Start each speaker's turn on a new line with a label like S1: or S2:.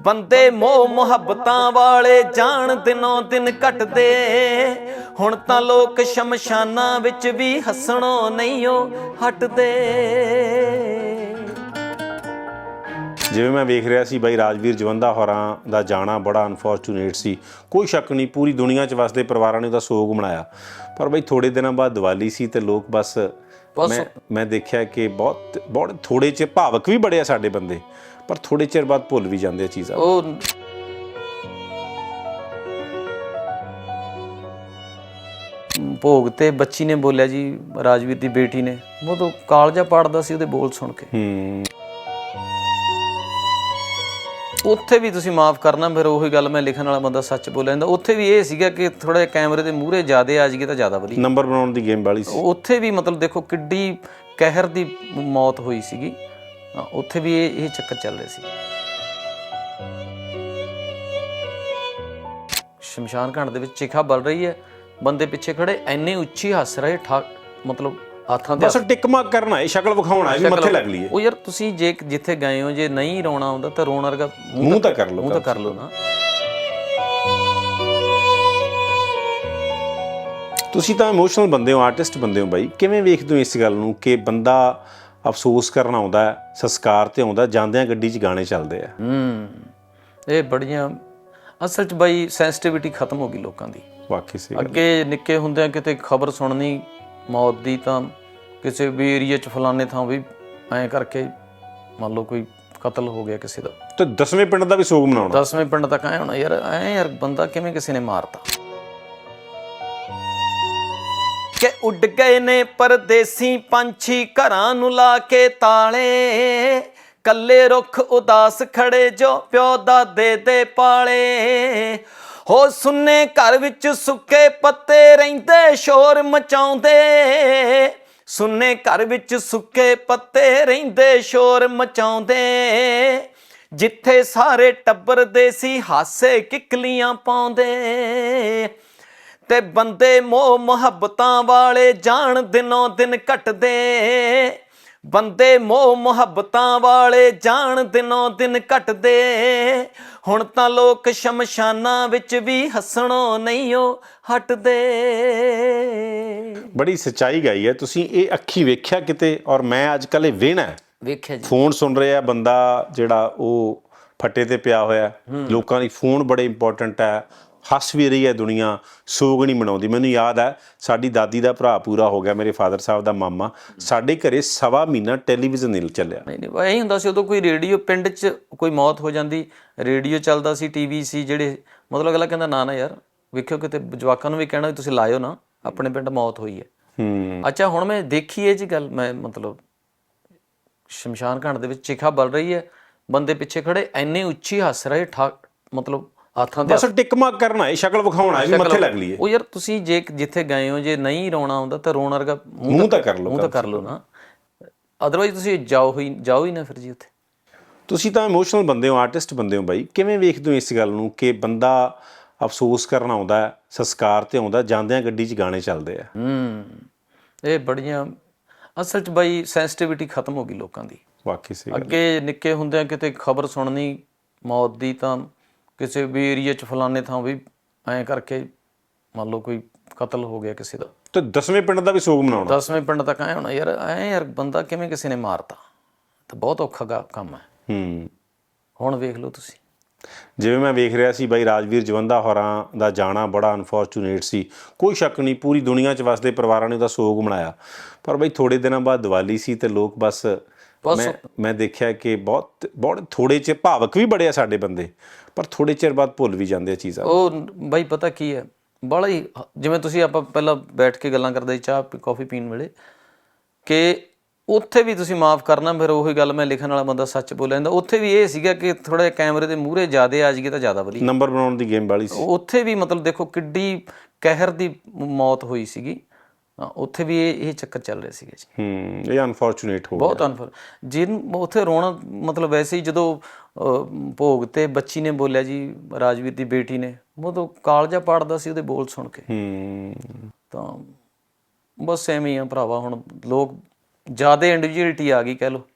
S1: ਬੰਦੇ ਮੋਹ ਮੁਹੱਬਤਾਂ ਵਾਲੇ ਜਾਣ ਦਿਨੋਂ ਦਿਨ ਘਟਦੇ। ਹੁਣ ਤਾਂ ਲੋਕ ਸ਼ਮਸ਼ਾਨਾਂ ਵਿੱਚ ਵੀ ਹੱਸਣੋਂ ਨਹੀਂ ਹਟਦੇ।
S2: ਜਿਵੇਂ ਮੈਂ ਵੇਖ ਰਿਹਾ ਸੀ ਬਾਈ ਰਾਜਵੀਰ ਜਵੰਦਾ ਹੋਰਾਂ ਦਾ ਜਾਣਾ ਬੜਾ ਅਨਫੋਰਚੂਨੇਟ ਸੀ। ਕੋਈ ਸ਼ੱਕ ਨਹੀਂ, ਪੂਰੀ ਦੁਨੀਆ 'ਚ ਵਸਦੇ ਪਰਿਵਾਰਾਂ ਨੇ ਉਹਦਾ ਸੋਗ ਮਨਾਇਆ। ਪਰ ਬਾਈ ਥੋੜੇ ਦਿਨਾਂ ਬਾਅਦ ਦੀਵਾਲੀ ਸੀ ਤੇ ਲੋਕ ਬਸ
S1: ਬਸ-
S2: ਮੈਂ ਮੈਂ ਦੇਖਿਆ ਕਿ ਬਹੁਤ ਬਹੁਤ ਥੋੜੇ ਚਿਰ ਭਾਵਕ ਵੀ ਬੜੇ ਆ ਸਾਡੇ ਬੰਦੇ ਪਰ ਥੋੜੇ ਚਿਰ ਬਾਅਦ ਭੁੱਲ ਵੀ ਜਾਂਦੇ ਆ ਚੀਜ਼ਾਂ।
S1: ਉਹ ਭੋਗ ਤੇ ਬੱਚੀ ਨੇ ਬੋਲਿਆ ਜੀ ਰਾਜਵੀਰ ਦੀ ਬੇਟੀ ਨੇ। ਉਹ ਤਾਂ ਕਾਲਜਾ ਪਾੜਦਾ ਸੀ ਉਹਦੇ ਬੋਲ ਸੁਣ ਕੇ।
S2: ਹੂੰ।
S1: ਉੱਥੇ ਵੀ ਤੁਸੀਂ ਮਾਫ ਕਰਨਾ ਫਿਰ ਉਹੀ ਗੱਲ ਮੈਂ ਲਿਖਣ ਵਾਲਾ ਬੰਦਾ ਸੱਚ ਬੋਲਿਆ ਜਾਂਦਾ। ਉੱਥੇ ਵੀ ਇਹ ਸੀਗਾ ਕਿ ਥੋੜਾ ਜਿਹਾ ਕੈਮਰੇ ਦੇ ਮੂਹਰੇ ਜ਼ਿਆਦੇ ਆ ਜਾਈਏ ਤਾਂ ਜ਼ਿਆਦਾ ਵਧੀਆ।
S2: ਨੰਬਰ ਬਣਾਉਣ ਦੀ ਗੇਮ ਵਾਲੀ ਸੀ।
S1: ਉੱਥੇ ਵੀ ਮਤਲਬ ਦੇਖੋ ਕਿੱਡੀ ਕਹਿਰ ਦੀ ਮੌਤ ਹੋਈ ਸੀਗੀ। ਉੱਥੇ ਵੀ ਇਹ ਇਹ ਚੱਕਰ ਚੱਲ ਰਹੇ ਸੀ। ਸ਼ਮਸ਼ਾਨ ਘਾਟ ਦੇ ਵਿੱਚ ਚਿਖਾ ਬਲ ਰਹੀ ਹੈ। ਬੰਦੇ ਪਿੱਛੇ ਖੜੇ ਐਨੇ ਉੱਚੀ ਹੱਸ ਰਹੇ ਠਾ ਮਤਲਬ ਹੱਥਾਂ ਦੇ
S2: ਬਸ ਟਿਕਮਾ ਕਰਨਾ ਇਹ ਸ਼ਕਲ ਵਿਖਾਉਣਾ ਹੈ ਵੀ ਮੱਥੇ ਲੱਗ ਲਈਏ।
S1: ਉਹ ਯਾਰ ਤੁਸੀਂ ਜੇ ਜਿੱਥੇ ਗਏ ਹੋ ਜੇ ਨਹੀਂ ਰੋਣਾ ਆਉਂਦਾ ਤਾਂ ਰੋਣ ਵਰਗਾ
S2: ਮੂੰਹ ਤਾਂ ਕਰ ਲਓ
S1: ਮੂੰਹ ਤਾਂ ਕਰ ਲਓ। ਨਾ।
S2: ਤੁਸੀਂ ਤਾਂ ਇਮੋਸ਼ਨਲ ਬੰਦੇ ਹੋ ਆਰਟਿਸਟ ਬੰਦੇ ਹੋ ਬਾਈ। ਕਿਵੇਂ ਵੇਖਦੇ ਹੋ ਇਸ ਗੱਲ ਨੂੰ ਕਿ ਬੰਦਾ ਅਫਸੋਸ ਕਰਨ ਆਉਂਦਾ ਹੈ ਸੰਸਕਾਰ ਤੇ ਆਉਂਦਾ ਜਾਂਦਿਆਂ ਗੱਡੀ 'ਚ ਗਾਣੇ ਚੱਲਦੇ ਆ?
S1: ਹੂੰ। ਇਹ ਬੜੀਆਂ ਅਸਲ 'ਚ ਬਾਈ ਸੈਂਸਿਟੀਵਿਟੀ ਖਤਮ ਹੋ ਗਈ ਲੋਕਾਂ ਦੀ।
S2: ਵਾਕਈ ਸੀ
S1: ਅੱਗੇ ਨਿੱਕੇ ਹੁੰਦਿਆਂ ਕਿਤੇ ਖਬਰ ਸੁਣਨੀ ਮੌਤ ਦੀ ਤਾਂ ਕਿਸੇ ਵੀ ਏਰੀਆ 'ਚ ਫਲਾਣੇ ਥਾਂ ਵੀ ਐਂ ਕਰਕੇ ਮੰਨ ਲਓ ਕੋਈ ਕਤਲ ਹੋ ਗਿਆ ਕਿਸੇ ਦਾ।
S2: ਤੇ ਦਸਵੇਂ ਪਿੰਡ ਦਾ ਵੀ ਸੋਗ ਮਨਾਉਣਾ।
S1: ਦਸਵੇਂ ਪਿੰਡ ਤੱਕ ਐ ਹੋਣਾ ਯਾਰ ਐ ਯਾਰ ਬੰਦਾ ਕਿਵੇਂ ਕਿਸੇ ਨੇ ਮਾਰਤਾ? ਕਿ ਉੱਡ ਗਏ ਨੇ ਪਰਦੇਸੀ ਪੰਛੀ ਘਰਾਂ ਨੂੰ ਲਾ ਕੇ ਤਾਲੇ। ਕੱਲੇ ਰੁੱਖ ਉਦਾਸ ਖੜੇ ਜੋ ਪਿਓ ਦਾਦੇ ਦੇ ਪਾਲੇ। ਹੋ ਸੁੰਨੇ ਘਰ ਵਿੱਚ ਸੁੱਕੇ ਪੱਤੇ ਰਹਿੰਦੇ ਸ਼ੋਰ ਮਚਾਉਂਦੇ। ਸੁੰਨੇ ਘਰ ਵਿੱਚ ਸੁੱਕੇ ਪੱਤੇ ਰਹਿੰਦੇ ਸ਼ੋਰ ਮਚਾਉਂਦੇ। ਜਿੱਥੇ ਸਾਰੇ ਟੱਬਰ ਦੇ ਸੀ ਹਾਸੇ ਕਿਕਲੀਆਂ ਪਾਉਂਦੇ। ਤੇ ਬੰਦੇ ਮੋਹ ਮੁਹੱਬਤਾਂ ਵਾਲੇ ਜਾਣ ਦਿਨੋਂ ਦਿਨ ਘਟਦੇ। ਬੰਦੇ ਮੋਹ ਮੁਹੱਬਤਾਂ ਵਾਲੇ ਜਾਣ ਦਿਨੋਂ ਦਿਨ ਘਟਦੇ। ਹੁਣ ਤਾਂ ਲੋਕ ਸ਼ਮਸ਼ਾਨਾਂ ਵਿੱਚ ਵੀ ਹੱਸਣੋਂ ਨਹੀਂ ਉਹ ਹਟਦੇ।
S2: ਬੜੀ ਸੱਚਾਈ ਗਾਈ ਹੈ। ਤੁਸੀਂ ਇਹ ਅੱਖੀ ਵੇਖਿਆ ਕਿਤੇ? ਔਰ ਮੈਂ ਅੱਜ ਕੱਲ੍ਹ ਇਹ ਵੇਣਾ
S1: ਵੇਖਿਆ ਜੀ।
S2: ਫੋਨ ਸੁਣ ਰਿਹਾ ਬੰਦਾ ਜਿਹੜਾ ਉਹ ਫੱਟੇ ਤੇ ਪਿਆ ਹੋਇਆ। ਲੋਕਾਂ ਲਈ ਫੋਨ ਬੜੇ ਇੰਪੋਰਟੈਂਟ ਹੈ। ਹੱਸ ਵੀ ਰਹੀ ਹੈ ਦੁਨੀਆ। ਸੋਗ ਨਹੀਂ ਮਨਾਉਂਦੀ। ਮੈਨੂੰ ਯਾਦ ਹੈ ਸਾਡੀ ਦਾਦੀ ਦਾ ਭਰਾ ਪੂਰਾ ਹੋ ਗਿਆ। ਮੇਰੇ ਫਾਦਰ ਸਾਹਿਬ ਦਾ ਮਾਮਾ। ਸਾਡੇ ਘਰੇ ਸਵਾ ਮਹੀਨਾ ਟੈਲੀਵਿਜ਼ਨ ਨਹੀਂ ਚੱਲਿਆ।
S1: ਨਹੀਂ ਨਹੀਂ। ਇਹ ਹੁੰਦਾ ਸੀ ਉਦੋਂ ਕੋਈ ਰੇਡੀਓ ਪਿੰਡ 'ਚ ਕੋਈ ਮੌਤ ਹੋ ਜਾਂਦੀ। ਰੇਡੀਓ ਚੱਲਦਾ ਸੀ ਟੀਵੀ ਸੀ ਜਿਹੜੇ ਮਤਲਬ ਅਗਲਾ ਕਹਿੰਦਾ ਨਾ ਨਾ ਯਾਰ ਵੇਖਿਓ ਕਿਤੇ ਜਵਾਕਾਂ ਨੂੰ ਵੀ ਕਹਿਣਾ ਤੁਸੀਂ ਲਾਇਓ ਨਾ। ਆਪਣੇ ਪਿੰਡ ਮੌਤ ਹੋਈ ਹੈ।
S2: ਹੂੰ।
S1: ਅੱਛਾ ਹੁਣ ਮੈਂ ਦੇਖੀ ਇਹ ਜੀ ਗੱਲ ਮੈਂ ਮਤਲਬ ਸ਼ਮਸ਼ਾਨ ਘਾਟ ਦੇ ਵਿੱਚ ਚਿਖਾ ਬਲ ਰਹੀ ਹੈ ਬੰਦੇ ਪਿੱਛੇ ਖੜੇ ਐਨੇ ਉੱਚੀ ਹੱਸ ਰਹੇ ਮਤਲਬ ਹੱਥਾਂ ਦੇ
S2: ਬਸ ਟਿਕਮਾ ਕਰਨਾ ਇਹ ਸ਼ਕਲ ਵਿਖਾਉਣਾ ਹੈ ਵੀ ਮੱਥੇ ਲੱਗ ਲਈਏ।
S1: ਉਹ ਯਾਰ ਤੁਸੀਂ ਜੇ ਜਿੱਥੇ ਗਏ ਹੋ ਜੇ ਨਹੀਂ ਰੋਣਾ ਆਉਂਦਾ ਤਾਂ ਰੋਣ ਵਰਗਾ
S2: ਮੂੰਹ ਤਾਂ ਕਰ ਲਓ
S1: ਮੂੰਹ ਤਾਂ ਕਰ ਲਓ ਨਾ। ਅਦਰਵਾਈਜ਼ ਤੁਸੀਂ ਜਾਓ ਹੀ ਜਾਓ ਹੀ ਨਾ ਫਿਰ ਜੀ ਉੱਥੇ।
S2: ਤੁਸੀਂ ਤਾਂ ਇਮੋਸ਼ਨਲ ਬੰਦੇ ਹੋ ਆਰਟਿਸਟ ਬੰਦੇ ਹੋ ਬਾਈ। ਕਿਵੇਂ ਵੇਖਦੇ ਹੋ ਇਸ ਗੱਲ ਨੂੰ ਕਿ ਬੰਦਾ ਅਫਸੋਸ ਕਰਨ ਆਉਂਦਾ ਸੰਸਕਾਰ ਤੇ ਆਉਂਦਾ ਜਾਂਦਿਆਂ ਗੱਡੀ 'ਚ ਗਾਣੇ ਚੱਲਦੇ ਆ।
S1: ਹੂੰ ਇਹ ਬੜੀਆਂ ਅਸਲ 'ਚ ਬਾਈ ਸੈਂਸਿਟੀਵਿਟੀ ਖਤਮ ਹੋ ਗਈ ਲੋਕਾਂ ਦੀ।
S2: ਵਾਕਈ ਸੀ
S1: ਅੱਗੇ ਨਿੱਕੇ ਹੁੰਦਿਆਂ ਕਿਤੇ ਖਬਰ ਸੁਣਨੀ ਮੌਤ ਦੀ ਤਾਂ ਕਿਸੇ ਵੀ ਏਰੀਆ 'ਚ ਫਲਾਣੇ ਥਾਂ ਵੀ ਐਂ ਕਰਕੇ ਮੰਨ ਲਓ ਕੋਈ ਕਤਲ ਹੋ ਗਿਆ ਕਿਸੇ ਦਾ।
S2: ਤੇ ਦਸਵੇਂ ਪਿੰਡ ਦਾ ਵੀ ਸੋਗ ਮਨਾਉਣਾ।
S1: ਦਸਵੇਂ ਪਿੰਡ ਤੱਕ ਐ ਹੋਣਾ ਯਾਰ ਐ ਯਾਰ ਬੰਦਾ ਕਿਵੇਂ ਕਿਸੇ ਨੇ ਮਾਰਤਾ? ਤਾਂ ਬਹੁਤ ਔਖਾ ਕੰਮ ਹੈ।
S2: ਹੂੰ।
S1: ਹੁਣ ਵੇਖ ਲਓ ਤੁਸੀਂ।
S2: ਜਿਵੇਂ ਮੈਂ ਵੇਖ ਰਿਹਾ ਸੀ ਬਾਈ ਰਾਜਵੀਰ ਜਵੰਦਾ ਹੋਰਾਂ ਦਾ ਜਾਣਾ ਬੜਾ ਅਨਫੋਰਚੂਨੇਟ ਸੀ। ਕੋਈ ਸ਼ੱਕ ਨਹੀਂ ਪੂਰੀ ਦੁਨੀਆ 'ਚ ਵਸਦੇ ਪਰਿਵਾਰਾਂ ਨੇ ਉਹਦਾ ਸੋਗ ਮਨਾਇਆ। ਪਰ ਬਾਈ ਥੋੜੇ ਦਿਨਾਂ ਬਾਅਦ ਦੀਵਾਲੀ ਸੀ ਤੇ ਲੋਕ ਬਸ ਮੈਂ ਮੈਂ ਦੇਖਿਆ ਕਿ ਬਹੁਤ ਬਹੁਤ ਥੋੜੇ ਚਿਰ ਭਾਵਕ ਵੀ ਬੜੇ ਆ ਸਾਡੇ ਬੰਦੇ ਪਰ ਥੋੜੇ ਚਿਰ ਬਾਅਦ ਭੁੱਲ ਵੀ ਜਾਂਦੇ ਆ ਚੀਜ਼ਾਂ।
S1: ਉਹ ਬਾਈ ਪਤਾ ਕੀ ਹੈ ਬੜਾ ਹੀ ਜਿਵੇਂ ਤੁਸੀਂ ਆਪਾਂ ਪਹਿਲਾਂ ਬੈਠ ਕੇ ਗੱਲਾਂ ਕਰਦੇ ਚਾਹ ਕਾਫੀ ਪੀਣ ਵੇਲੇ ਕਿ ਉੱਥੇ ਵੀ ਤੁਸੀਂ ਮਾਫ ਕਰਨਾ ਫਿਰ ਉਹੀ ਗੱਲ ਮੈਂ ਲਿਖਣ ਵਾਲਾ ਬੰਦਾ ਸੱਚ ਬੋਲਿਆ ਜਾਂਦਾ। ਉੱਥੇ ਵੀ ਇਹ ਸੀਗਾ ਕਿ ਥੋੜਾ ਜਿਹਾ ਕੈਮਰੇ ਦੇ ਮੂਹਰੇ ਜ਼ਿਆਦੇ ਆ ਜਾਈਏ ਤਾਂ ਜ਼ਿਆਦਾ ਵਧੀਆ।
S2: ਨੰਬਰ ਬਣਾਉਣ ਦੀ ਗੇਮ ਵਾਲੀ ਸੀ।
S1: ਉੱਥੇ ਵੀ ਮਤਲਬ ਦੇਖੋ ਕਿੱਡੀ ਕਹਿਰ ਦੀ ਮੌਤ ਹੋਈ ਸੀਗੀ। ਉੱਥੇ ਵੀ ਇਹ ਇਹ ਚੱਕਰ ਚੱਲ ਰਹੇ ਸੀਗੇ ਜੀ।
S2: ਹੂੰ ਇਹ ਅਨਫੋਰਚੂਨੇਟ ਹੋ
S1: ਬਹੁਤ ਅਨਫਰ ਜਿਨ ਉੱਥੇ ਰੋਣਾ ਮਤਲਬ ਵੈਸੇ ਹੀ ਜਦੋਂ ਭੋਗ ਤੇ ਬੱਚੀ ਨੇ ਬੋਲਿਆ ਜੀ ਰਾਜਵੀਰ ਦੀ ਬੇਟੀ ਨੇ ਉਹ ਤਾਂ ਕਾਲਜਾ ਪਾੜਦਾ ਸੀ ਉਹਦੇ ਬੋਲ ਸੁਣ ਕੇ।
S2: ਹੂੰ।
S1: ਤਾਂ ਬਸ ਐਵੇਂ ਹੀ ਆ ਭਰਾਵਾ ਹੁਣ ਲੋਕ ਜ਼ਿਆਦਾ ਇੰਡੀਵਿਜੂਅਲਿਟੀ ਆ ਗਈ ਕਹਿ ਲਓ।